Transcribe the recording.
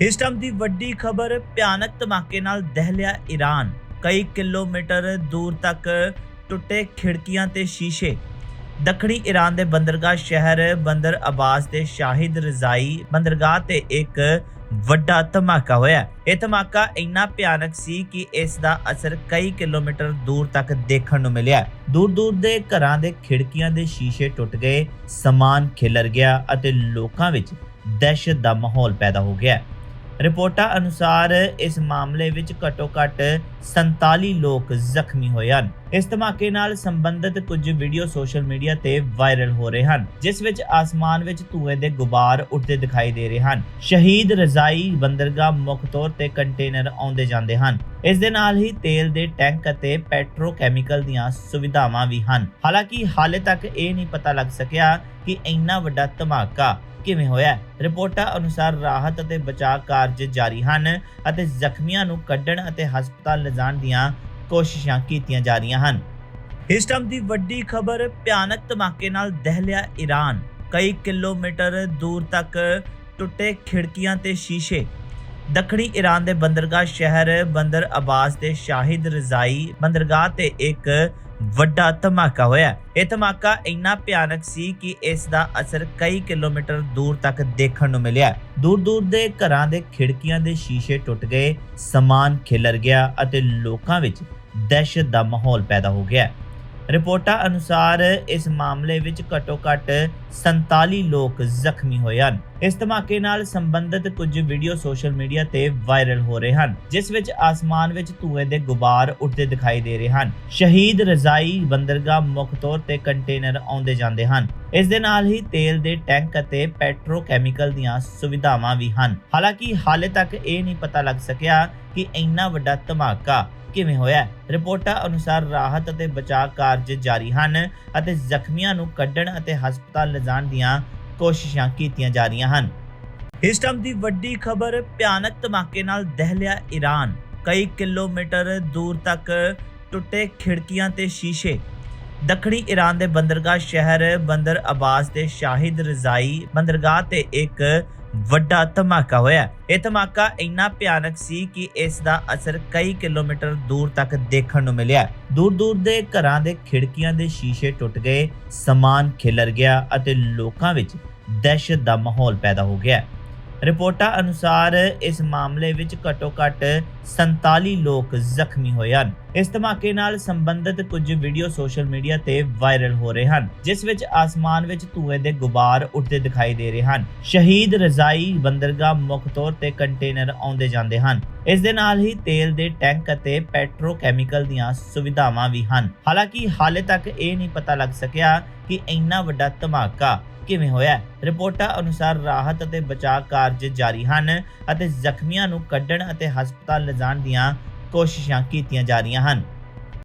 ਇਸ ਟਾਈਮ ਦੀ ਵੱਡੀ ਖਬਰ ਭਿਆਨਕ ਧਮਾਕੇ ਨਾਲ ਦਹਿਲਿਆ ਈਰਾਨ ਕਈ ਕਿਲੋਮੀਟਰ ਦੂਰ ਤੱਕ ਟੁੱਟੇ ਖਿੜਕੀਆਂ ਤੇ ਸ਼ੀਸ਼ੇ। ਦੱਖਣੀ ਈਰਾਨ ਦੇ ਬੰਦਰਗਾਹ ਸ਼ਹਿਰ ਬੰਦਰ ਅਬਾਸ ਦੇ ਸ਼ਾਹਿਦ ਰਜ਼ਾਈ ਬੰਦਰਗਾਹ ਤੇ ਇੱਕ ਵੱਡਾ ਧਮਾਕਾ ਹੋਇਆ ਇਹ ਧਮਾਕਾ ਇੰਨਾ ਭਿਆਨਕ ਸੀ ਕਿ ਇਸ ਦਾ ਅਸਰ ਕਈ ਕਿਲੋਮੀਟਰ ਦੂਰ ਤੱਕ ਦੇਖਣ ਨੂੰ ਮਿਲਿਆ ਦੂਰ ਦੂਰ ਦੇ ਘਰਾਂ ਦੇ ਖਿੜਕੀਆਂ ਦੇ ਸ਼ੀਸ਼ੇ ਟੁੱਟ ਗਏ, ਸਮਾਨ ਖਿਲਰ ਗਿਆ ਅਤੇ ਲੋਕਾਂ ਵਿੱਚ ਦਹਿਸ਼ਤ ਦਾ ਮਾਹੌਲ ਪੈਦਾ ਹੋ ਗਿਆ ਰਿਪੋਰਟਾਂ ਅਨੁਸਾਰ ਇਸ ਮਾਮਲੇ ਵਿੱਚ ਘੱਟੋ-ਘੱਟ 47 ਲੋਕ ਜ਼ਖਮੀ ਹੋਏ ਹਨ। ਇਸ ਧਮਾਕੇ ਨਾਲ ਸੰਬੰਧਿਤ ਕੁਝ ਵੀਡੀਓ ਸੋਸ਼ਲ ਮੀਡੀਆ ਤੇ ਵਾਇਰਲ ਹੋ ਰਹੇ ਹਨ, ਜਿਸ ਵਿੱਚ ਆਸਮਾਨ ਵਿੱਚ ਧੂਏ ਦੇ ਗੁਬਾਰ ਉੱਡਦੇ ਦਿਖਾਈ ਦੇ ਰਹੇ ਹਨ। ਸ਼ਹੀਦ ਰਜ਼ਾਈ ਬੰਦਰਗਾਹ ਮੁੱਖ ਤੌਰ ਤੇ ਕੰਟੇਨਰ ਆਉਂਦੇ ਜਾਂਦੇ ਹਨ। ਇਸ ਦੇ ਨਾਲ ਹੀ ਤੇਲ ਦੇ ਟੈਂਕ ਅਤੇ ਪੈਟਰੋਕੈਮੀਕਲ ਦੀਆਂ ਸੁਵਿਧਾਵਾਂ ਵੀ ਹਨ। ਹਾਲਾਂਕਿ ਹਾਲੇ ਤੱਕ ਇਹ ਨਹੀਂ ਪਤਾ ਲੱਗ ਸਕਿਆ ਕਿ ਇੰਨਾ ਵੱਡਾ ਧਮਾਕਾ ਕਿਵੇਂ ਹੋਇਆ ਰਿਪੋਰਟਾਂ ਅਨੁਸਾਰ ਰਾਹਤ ਅਤੇ ਬਚਾਅ ਕਾਰਜ ਜਾਰੀ ਹਨ ਅਤੇ ਜ਼ਖਮੀਆਂ ਨੂੰ ਕੱਢਣ ਅਤੇ ਹਸਪਤਾਲ ਲਿਜਾਣ ਦੀਆਂ ਕੋਸ਼ਿਸ਼ਾਂ ਕੀਤੀਆਂ ਜਾ ਰਹੀਆਂ ਹਨ। ਇਸ ਟਾਈਮ ਦੀ ਵੱਡੀ ਖਬਰ ਭਿਆਨਕ ਧਮਾਕੇ ਨਾਲ ਦਹਿਲਿਆ ਈਰਾਨ ਕਈ ਕਿਲੋਮੀਟਰ ਦੂਰ ਤੱਕ ਟੁੱਟੇ ਖਿੜਕੀਆਂ ਤੇ ਸ਼ੀਸ਼ੇ। ਦੱਖਣੀ ਈਰਾਨ ਦੇ ਬੰਦਰਗਾਹ ਸ਼ਹਿਰ ਬੰਦਰ ਅਬਾਸ ਦੇ ਸ਼ਾਹਿਦ ਰਜ਼ਾਈ ਬੰਦਰਗਾਹ ਤੇ ਇੱਕ ਵੱਡਾ ਧਮਾਕਾ ਹੋਇਆ। ਇਹ ਧਮਾਕਾ ਇੰਨਾ ਭਿਆਨਕ ਸੀ ਕਿ ਇਸ ਦਾ ਅਸਰ ਕਈ ਕਿਲੋਮੀਟਰ ਦੂਰ ਤੱਕ ਦੇਖਣ ਨੂੰ ਮਿਲਿਆ। ਦੂਰ ਦੂਰ ਦੇ ਘਰਾਂ ਦੇ ਖਿੜਕੀਆਂ ਦੇ ਸ਼ੀਸ਼ੇ ਟੁੱਟ ਗਏ, ਸਮਾਨ ਖਿਲਰ ਗਿਆ ਅਤੇ ਲੋਕਾਂ ਵਿੱਚ ਦਹਿਸ਼ਤ ਦਾ ਮਾਹੌਲ ਪੈਦਾ ਹੋ ਗਿਆ। ਰਿਪੋਰਟਾਂ ਅਨੁਸਾਰ ਇਸ ਮਾਮਲੇ ਵਿੱਚ ਘੱਟੋ-ਘੱਟ 47 ਲੋਕ ਜ਼ਖਮੀ ਹੋਏ ਹਨ। ਇਸ ਧਮਾਕੇ ਨਾਲ ਸੰਬੰਧਿਤ ਕੁਝ ਵੀਡੀਓ ਸੋਸ਼ਲ ਮੀਡੀਆ ਤੇ ਵਾਇਰਲ ਹੋ ਰਹੇ ਹਨ, ਜਿਸ ਵਿੱਚ ਆਸਮਾਨ ਵਿੱਚ ਧੂਏ ਦੇ ਗੁਬਾਰ ਉੱਡਦੇ ਦਿਖਾਈ ਦੇ ਰਹੇ ਹਨ। ਸ਼ਹੀਦ ਰਜ਼ਾਈ ਬੰਦਰਗਾਹ ਮੁੱਖ ਤੌਰ ਤੇ ਕੰਟੇਨਰ ਆਉਂਦੇ ਜਾਂਦੇ ਹਨ। ਇਸ ਦੇ ਨਾਲ ਹੀ ਤੇਲ ਦੇ ਟੈਂਕ ਅਤੇ ਪੈਟਰੋਕੈਮੀਕਲ ਦੀਆਂ ਸੁਵਿਧਾਵਾਂ ਵੀ ਹਨ। ਹਾਲਾਂਕਿ ਹਾਲੇ ਤੱਕ ਇਹ ਨਹੀਂ ਪਤਾ ਲੱਗ ਸਕਿਆ ਕਿ ਇੰਨਾ ਵੱਡਾ ਧਮਾਕਾ ਕਿਵੇਂ ਹੋਇਆ। ਰਿਪੋਰਟਾਂ ਅਨੁਸਾਰ ਰਾਹਤ ਅਤੇ ਬਚਾਅ ਕਾਰਜ ਜਾਰੀ ਹਨ ਅਤੇ ਜ਼ਖਮੀਆਂ ਨੂੰ ਕੱਢਣ ਅਤੇ ਹਸਪਤਾਲ ਲਿਜਾਣ ਦੀਆਂ ਕੋਸ਼ਿਸ਼ਾਂ ਕੀਤੀਆਂ ਜਾ ਰਹੀਆਂ ਹਨ। ਇਸ ਟਾਈਮ ਦੀ ਵੱਡੀ ਖਬਰ ਭਿਆਨਕ ਧਮਾਕੇ ਨਾਲ ਦਹਿਲਿਆ ਈਰਾਨ। ਕਈ ਕਿਲੋਮੀਟਰ ਦੂਰ ਤੱਕ ਟੁੱਟੇ ਖਿੜਕੀਆਂ ਤੇ ਸ਼ੀਸ਼ੇ। ਦੱਖਣੀ ਈਰਾਨ ਦੇ ਬੰਦਰਗਾਹ ਸ਼ਹਿਰ ਬੰਦਰ ਅਬਾਸ ਦੇ ਸ਼ਾਹਿਦ ਰਜ਼ਾਈ ਬੰਦਰਗਾਹ ਤੇ ਇੱਕ ਵੱਡਾ ਧਮਾਕਾ ਹੋਇਆ। ਇਹ ਧਮਾਕਾ ਇੰਨਾ ਭਿਆਨਕ ਸੀ ਕਿ ਇਸ ਦਾ ਅਸਰ ਕਈ ਕਿਲੋਮੀਟਰ ਦੂਰ ਤੱਕ ਦੇਖਣ ਨੂੰ ਮਿਲਿਆ। ਦੂਰ ਦੂਰ ਦੇ ਘਰਾਂ ਦੇ ਖਿੜਕੀਆਂ ਦੇ ਸ਼ੀਸ਼ੇ ਟੁੱਟ ਗਏ, ਸਮਾਨ ਖਿਲਰ ਗਿਆ ਅਤੇ ਲੋਕਾਂ ਵਿੱਚ ਦਹਿਸ਼ਤ ਦਾ ਮਾਹੌਲ ਪੈਦਾ ਹੋ ਗਿਆ ਰਿਪੋਰਟਾਂ ਅਨੁਸਾਰ ਇਸ ਮਾਮਲੇ ਵਿੱਚ ਘੱਟੋ-ਘੱਟ 47 ਲੋਕ ਜ਼ਖਮੀ ਹੋਏ ਹਨ। ਇਸ ਧਮਾਕੇ ਨਾਲ ਸੰਬੰਧਿਤ ਕੁਝ ਵੀਡੀਓ ਸੋਸ਼ਲ ਮੀਡੀਆ ਤੇ ਵਾਇਰਲ ਹੋ ਰਹੇ ਹਨ, ਜਿਸ ਵਿੱਚ ਆਸਮਾਨ ਵਿੱਚ ਧੂਏ ਦੇ ਗੁਬਾਰ ਉੱਡਦੇ ਦਿਖਾਈ ਦੇ ਰਹੇ ਹਨ। ਸ਼ਹੀਦ ਰਜ਼ਾਈ ਬੰਦਰਗਾਹ ਮੁੱਖ ਤੌਰ ਤੇ ਕੰਟੇਨਰ ਆਉਂਦੇ ਜਾਂਦੇ ਹਨ। ਇਸ ਦੇ ਨਾਲ ਹੀ ਤੇਲ ਦੇ ਟੈਂਕ ਅਤੇ ਪੈਟਰੋਕੈਮੀਕਲ ਦੀਆਂ ਸੁਵਿਧਾਵਾਂ ਵੀ ਹਨ। ਹਾਲਾਂਕਿ ਹਾਲੇ ਤੱਕ ਇਹ ਨਹੀਂ ਪਤਾ ਲੱਗ ਸਕਿਆ ਕਿ ਇੰਨਾ ਵੱਡਾ ਧਮਾਕਾ ਕਿਵੇਂ ਹੋਇਆ? ਰਿਪੋਰਟਾਂ ਅਨੁਸਾਰ ਰਾਹਤ ਅਤੇ ਬਚਾਅ ਕਾਰਜ ਜਾਰੀ ਹਨ ਅਤੇ ਜ਼ਖਮੀਆਂ ਨੂੰ ਕੱਢਣ ਅਤੇ ਹਸਪਤਾਲ ਲਿਜਾਣ ਦੀਆਂ ਕੋਸ਼ਿਸ਼ਾਂ ਕੀਤੀਆਂ ਜਾ ਰਹੀਆਂ ਹਨ।